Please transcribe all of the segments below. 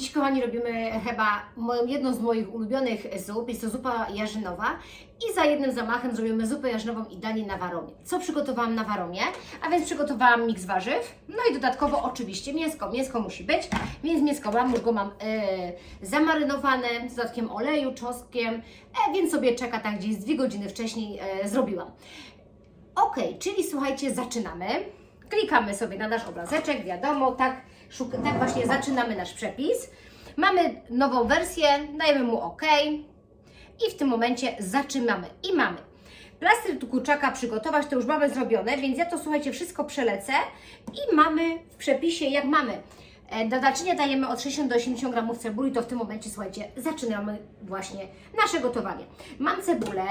Dziś, kochani, robimy chyba moją, jedną z moich ulubionych zup. Jest to zupa jarzynowa. I za jednym zamachem zrobimy zupę jarzynową i danie na waromie. Co przygotowałam na waromie? A więc przygotowałam miks warzyw. No i dodatkowo oczywiście mięsko. Mięsko musi być, więc mięsko mam, już go mam e, zamarynowane z dodatkiem oleju, czosnkiem, e, więc sobie czeka tak gdzieś dwie godziny wcześniej e, zrobiłam. Ok, czyli słuchajcie, zaczynamy. Klikamy sobie na nasz obrazeczek, wiadomo, tak, szuk- tak właśnie zaczynamy nasz przepis. Mamy nową wersję, dajemy mu OK i w tym momencie zaczynamy. I mamy plaster tu kurczaka przygotować, to już mamy zrobione, więc ja to słuchajcie, wszystko przelecę i mamy w przepisie jak mamy. E, Do naczynia dajemy od 60 do 80 gramów cebuli, to w tym momencie, słuchajcie, zaczynamy właśnie nasze gotowanie. Mam cebulę,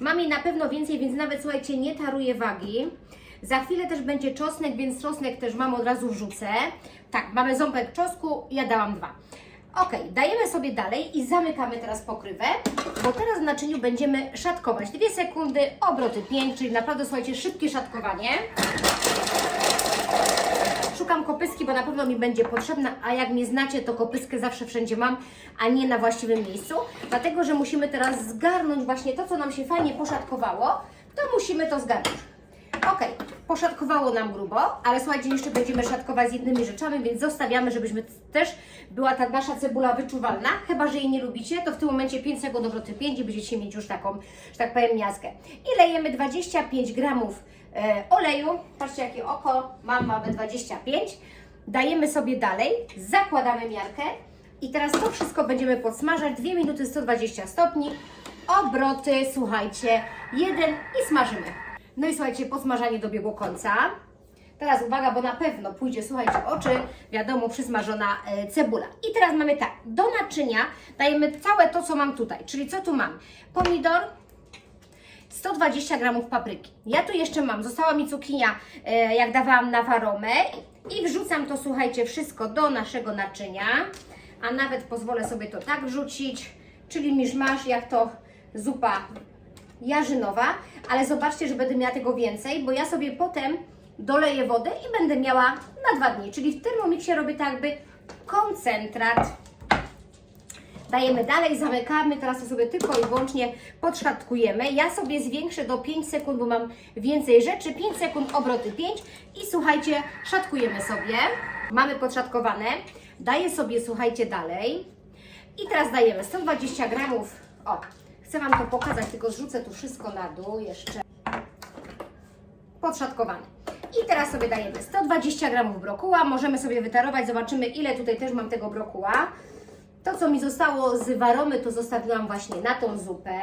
mam jej na pewno więcej, więc nawet, słuchajcie, nie taruję wagi. Za chwilę też będzie czosnek, więc czosnek też mam, od razu wrzucę. Tak, mamy ząbek czosnku, ja dałam dwa. Ok, dajemy sobie dalej i zamykamy teraz pokrywę, bo teraz w naczyniu będziemy szatkować. Dwie sekundy, obroty 5, czyli naprawdę, słuchajcie, szybkie szatkowanie. Szukam kopyski, bo na pewno mi będzie potrzebna, a jak mnie znacie, to kopyskę zawsze wszędzie mam, a nie na właściwym miejscu. Dlatego, że musimy teraz zgarnąć właśnie to, co nam się fajnie poszatkowało, to musimy to zgarnąć. Ok, poszatkowało nam grubo, ale słuchajcie, jeszcze będziemy szatkować z innymi rzeczami, więc zostawiamy, żebyśmy też była ta nasza cebula wyczuwalna. Chyba, że jej nie lubicie, to w tym momencie 5 sekund obroty 5 i będziecie mieć już taką, że tak powiem, miazgę. I lejemy 25 gramów e, oleju. Patrzcie, jakie oko mam, mamy 25. Dajemy sobie dalej, zakładamy miarkę i teraz to wszystko będziemy podsmażać 2 minuty 120 stopni. Obroty, słuchajcie, jeden i smażymy. No i słuchajcie, podsmażanie dobiegło końca. Teraz uwaga, bo na pewno pójdzie, słuchajcie, oczy, wiadomo, przysmażona e, cebula. I teraz mamy tak, do naczynia dajemy całe to, co mam tutaj. Czyli co tu mam? Pomidor, 120 gramów papryki. Ja tu jeszcze mam, została mi cukinia, e, jak dawałam na waromę i wrzucam to, słuchajcie, wszystko do naszego naczynia, a nawet pozwolę sobie to tak wrzucić, czyli miszmasz, jak to zupa jarzynowa, ale zobaczcie, że będę miała tego więcej, bo ja sobie potem doleję wodę i będę miała na dwa dni, czyli w Thermomixie robię tak jakby koncentrat. Dajemy dalej, zamykamy, teraz to sobie tylko i wyłącznie podszatkujemy. Ja sobie zwiększę do 5 sekund, bo mam więcej rzeczy. 5 sekund, obroty 5 i słuchajcie, szatkujemy sobie. Mamy podszatkowane. Daję sobie, słuchajcie, dalej. I teraz dajemy 120 gramów. O, chcę Wam to pokazać, tylko zrzucę tu wszystko na dół jeszcze. Podszatkowane. I teraz sobie dajemy 120 gramów brokuła. Możemy sobie wytarować, zobaczymy ile tutaj też mam tego brokuła. To, co mi zostało z waromy, to zostawiłam właśnie na tą zupę.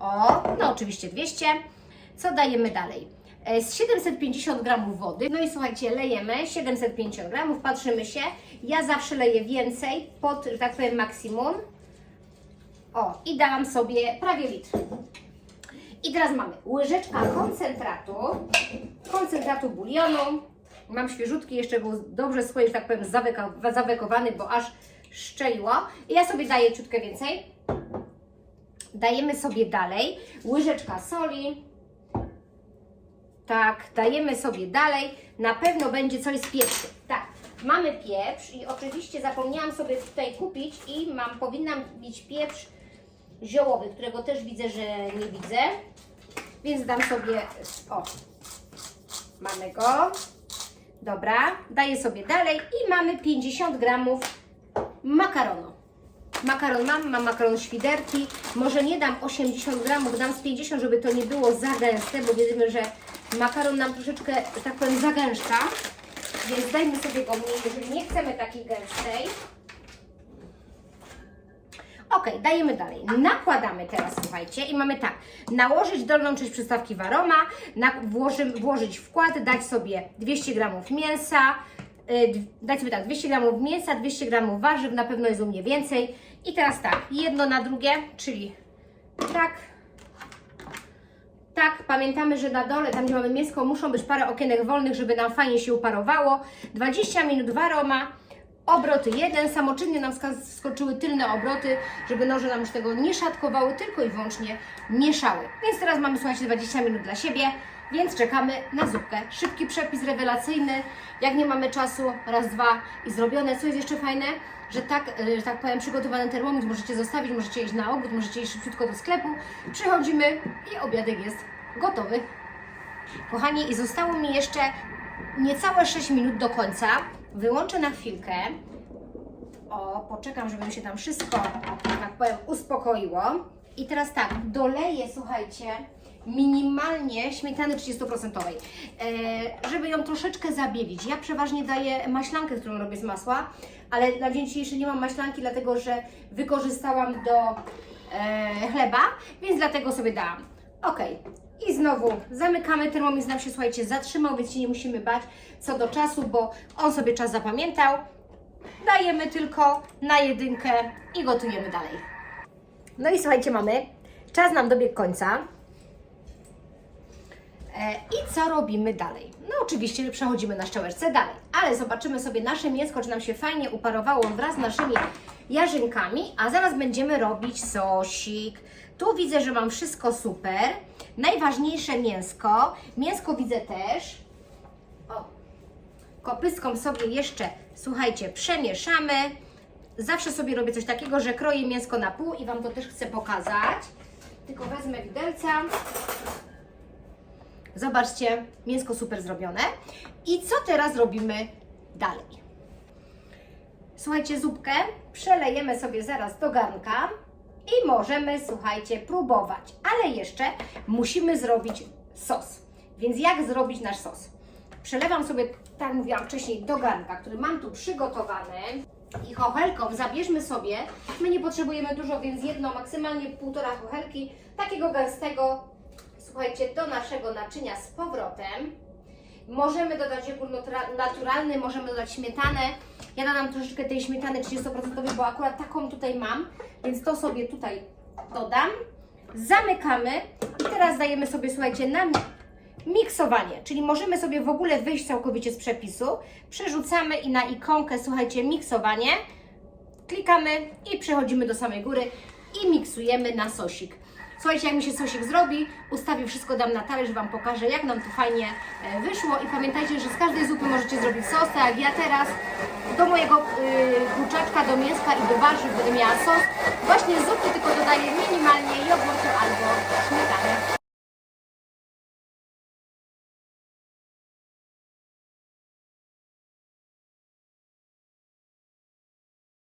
O, no oczywiście 200. Co dajemy dalej? E, Z 750 gramów wody. No i słuchajcie, lejemy 750 gramów, patrzymy się. Ja zawsze leję więcej, pod, że tak powiem, maksimum. O, i dałam sobie prawie litr. I teraz mamy łyżeczka koncentratu, koncentratu bulionu. Mam świeżutki, jeszcze był dobrze że tak powiem, zaweka- zawekowany, bo aż szczeliło. I ja sobie daję ciutkę więcej. Dajemy sobie dalej łyżeczka soli. Tak, dajemy sobie dalej. Na pewno będzie coś z pieprzem. Tak, mamy pieprz i oczywiście zapomniałam sobie tutaj kupić i mam, powinnam mieć pieprz ziołowy, którego też widzę, że nie widzę. Więc dam sobie, o, mamy go. Dobra, daję sobie dalej i mamy 50 gramów makaronu. Makaron mam, mam makaron świderki. Może nie dam 80 gramów, dam z 50, żeby to nie było za gęste, bo wiemy, że makaron nam troszeczkę, tak powiem, zagęszcza. Więc dajmy sobie go mniej, jeżeli nie chcemy takiej gęstej. Ok, dajemy dalej. Nakładamy teraz, słuchajcie, i mamy tak, nałożyć dolną część przystawki waroma, włoży, włożyć wkład, dać sobie 200 gramów mięsa, y, dać sobie tak, 200 gramów mięsa, 200 gramów warzyw, na pewno jest u mnie więcej. I teraz tak, jedno na drugie, czyli tak, tak, pamiętamy, że na dole, tam gdzie mamy mięsko, muszą być parę okienek wolnych, żeby nam fajnie się uparowało. 20 minut waroma, obroty jeden, samoczynnie nam skoczyły tylne obroty, żeby noże nam już tego nie szatkowały, tylko i wyłącznie mieszały. Więc teraz mamy, słuchajcie, 20 minut dla siebie, więc czekamy na zupkę. Szybki przepis rewelacyjny, jak nie mamy czasu, raz, dwa i zrobione. Co jest jeszcze fajne, że tak, e, że tak powiem, przygotowany termometr możecie zostawić, możecie iść na ogród, możecie iść szybciutko do sklepu. Przychodzimy i obiadek jest gotowy. Kochani, i zostało mi jeszcze niecałe 6 minut do końca. Wyłączę na chwilkę. O, poczekam, żeby mi się tam wszystko, tak powiem, uspokoiło. I teraz tak, doleję, słuchajcie, minimalnie śmietany 30%, e, żeby ją troszeczkę zabielić. Ja przeważnie daję maślankę, którą robię z masła, ale na dzień dzisiejszy nie mam maślanki, dlatego że wykorzystałam do e, chleba, więc dlatego sobie dałam. Ok. I znowu zamykamy. Termometr nam się, słuchajcie, zatrzymał, więc się nie musimy bać co do czasu, bo on sobie czas zapamiętał. Dajemy tylko na jedynkę i gotujemy dalej. No i słuchajcie, mamy. Czas nam dobiegł końca. E, I co robimy dalej? No oczywiście przechodzimy na szczałeczce dalej, ale zobaczymy sobie nasze mięsko, czy nam się fajnie uparowało wraz z naszymi jarzynkami, a zaraz będziemy robić sosik. Tu widzę, że mam wszystko super. Najważniejsze mięsko. Mięsko widzę też. O, kopyską sobie jeszcze, słuchajcie, przemieszamy. Zawsze sobie robię coś takiego, że kroję mięsko na pół i Wam to też chcę pokazać. Tylko wezmę widelca. Zobaczcie, mięsko super zrobione. I co teraz robimy dalej? Słuchajcie, zupkę przelejemy sobie zaraz do garnka i możemy, słuchajcie, próbować. Ale jeszcze musimy zrobić sos. Więc jak zrobić nasz sos? Przelewam sobie, tak mówiłam wcześniej, do garnka, który mam tu przygotowany. I chochelką zabierzmy sobie, my nie potrzebujemy dużo, więc jedno, maksymalnie półtora chochelki, takiego gęstego, słuchajcie, do naszego naczynia z powrotem. Możemy dodać jogurt natura- naturalny, możemy dodać śmietanę. Ja dodam troszeczkę tej śmietany 30%, bo akurat taką tutaj mam, więc to sobie tutaj dodam. Zamykamy i teraz dajemy sobie, słuchajcie, na miksowanie, czyli możemy sobie w ogóle wyjść całkowicie z przepisu. Przerzucamy i na ikonkę, słuchajcie, miksowanie. Klikamy i przechodzimy do samej góry i miksujemy na sosik. Słuchajcie, jak mi się sosik zrobi, ustawię wszystko, dam na talerz, Wam pokażę, jak nam to fajnie e, wyszło. I pamiętajcie, że z każdej zupy możecie zrobić sos, tak jak ja teraz. Do mojego y, kurczaczka, do mięska i do warzyw będę miała sos. Właśnie z zupy tylko dodaję minimalnie jogurtu albo śmietany.